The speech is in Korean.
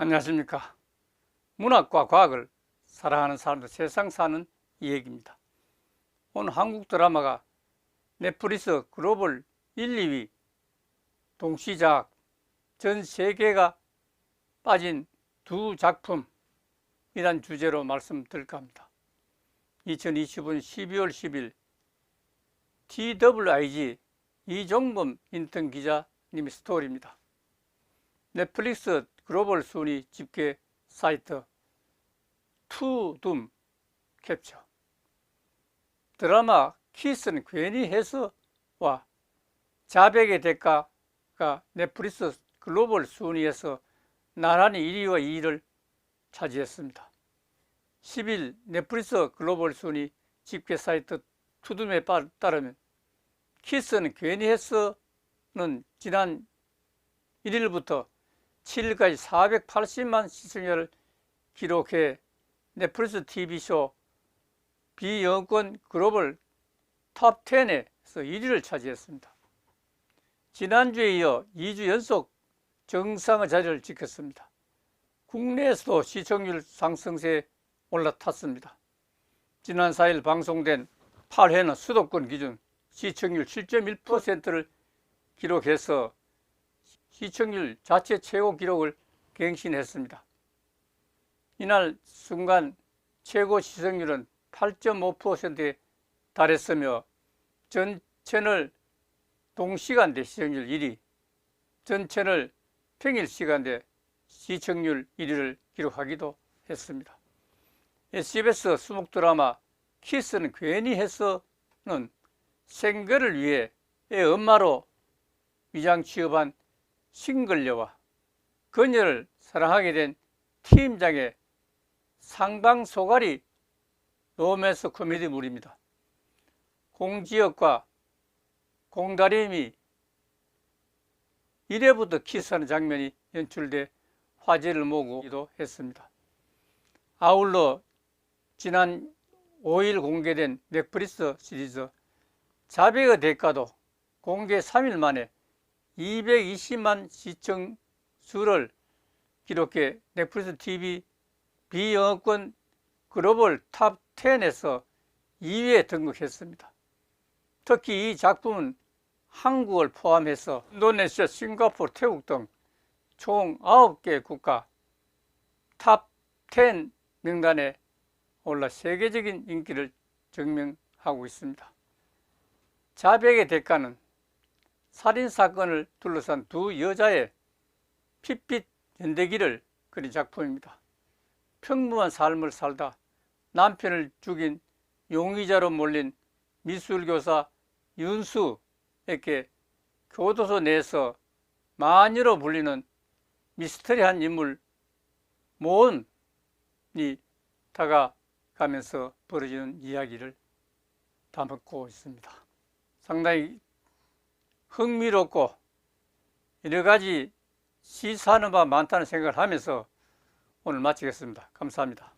안녕하십니까. 문학과 과학을 사랑하는 사람들 세상 사는 이야기입니다. 오늘 한국 드라마가 넷플릭스 글로벌 1, 2위 동시작 전 세계가 빠진 두 작품이란 주제로 말씀드릴까 합니다. 2025년 12월 10일 TWIG 이종범 인턴 기자님의 스토리입니다. 넷플릭스 글로벌 순위 집계 사이트 투둠 캡처 드라마 키스는 괜히 해서와 자백의 대가가 넷플릭스 글로벌 순위에서 나란히 1위와 2위를 차지했습니다. 10일 넷플릭스 글로벌 순위 집계 사이트 투둠에 따르면 키스는 괜히 했어는 지난 1일부터 7일까지 480만 시청자를 기록해 넷플릭스 TV쇼 비영권 글로벌 탑 10에서 1위를 차지했습니다. 지난주에 이어 2주 연속 정상의 자리를 지켰습니다. 국내에서도 시청률 상승세에 올라탔습니다. 지난 4일 방송된 8회는 수도권 기준 시청률 7.1%를 기록해서 시청률 자체 최고 기록을 갱신했습니다. 이날 순간 최고 시청률은 8.5%에 달했으며 전 채널 동시간대 시청률 1위, 전 채널 평일 시간대 시청률 1위를 기록하기도 했습니다. SBS 수목 드라마 키스는 괜히 했어는 생계를 위해 애 엄마로 위장 취업한 싱글녀와 그녀를 사랑하게 된 팀장의 상방소가리 로맨스 코미디물입니다. 공지역과 공다림이 1회부터 키스하는 장면이 연출돼 화제를 모으기도 했습니다. 아울러 지난 5일 공개된 넷플릭스 시리즈 자백의 대가도 공개 3일 만에 220만 시청 수를 기록해 넷플릭스 TV 비영어권 글로벌 탑 10에서 2위에 등극했습니다. 특히 이 작품은 한국을 포함해서 인도네시아, 싱가포르, 태국 등 총 9개 국가 탑 10 명단에 올라 세계적인 인기를 증명하고 있습니다. 자백의 대가는 살인사건을 둘러싼 두 여자의 핏빛 연대기를 그린 작품입니다. 평범한 삶을 살다 남편을 죽인 용의자로 몰린 미술교사 윤수 에게 교도소 내에서 마녀로 불리는 미스터리한 인물 모은이 다가가면서 벌어지는 이야기를 담고 있습니다. 상당히 흥미롭고 여러 가지 시사하는 바 많다는 생각을 하면서 오늘 마치겠습니다. 감사합니다.